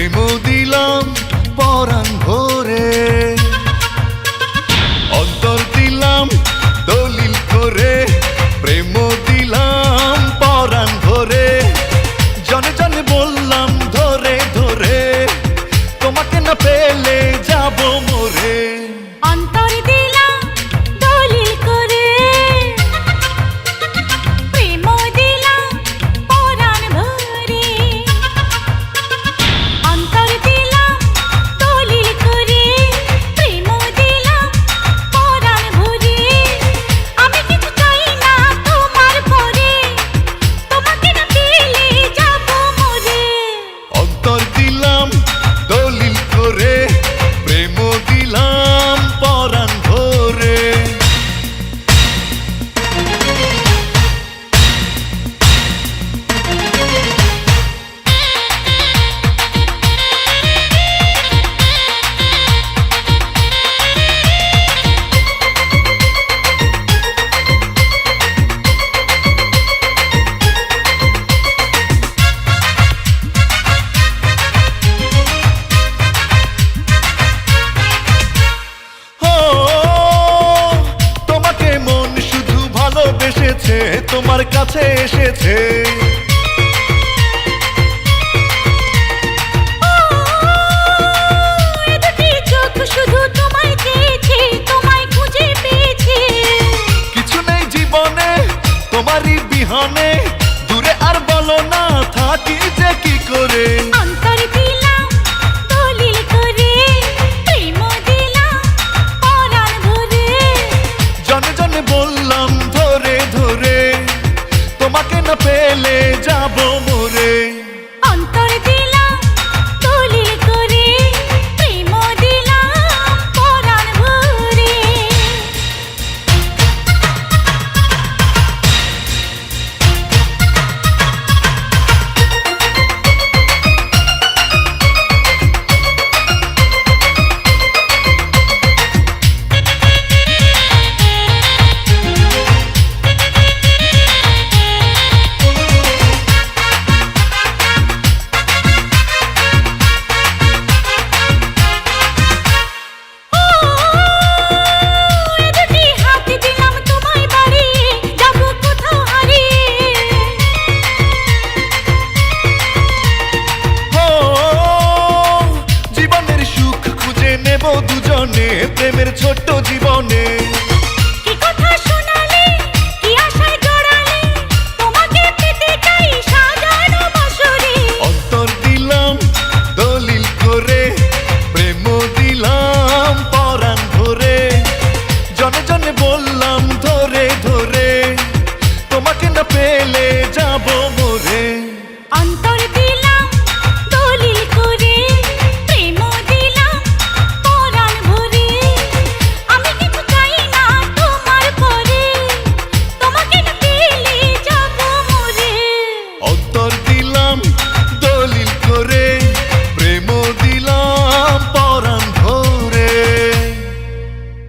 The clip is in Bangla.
প্রেম দিলাম পরাঙ্গ উত্তর দিলাম দলিল করে তোমার কাছে এসেছে। কিছু নেই জীবনে তোমারই বিহনে। দূরে আর বলো না থাকি যে কি করে? প্রেমের ছোট্ট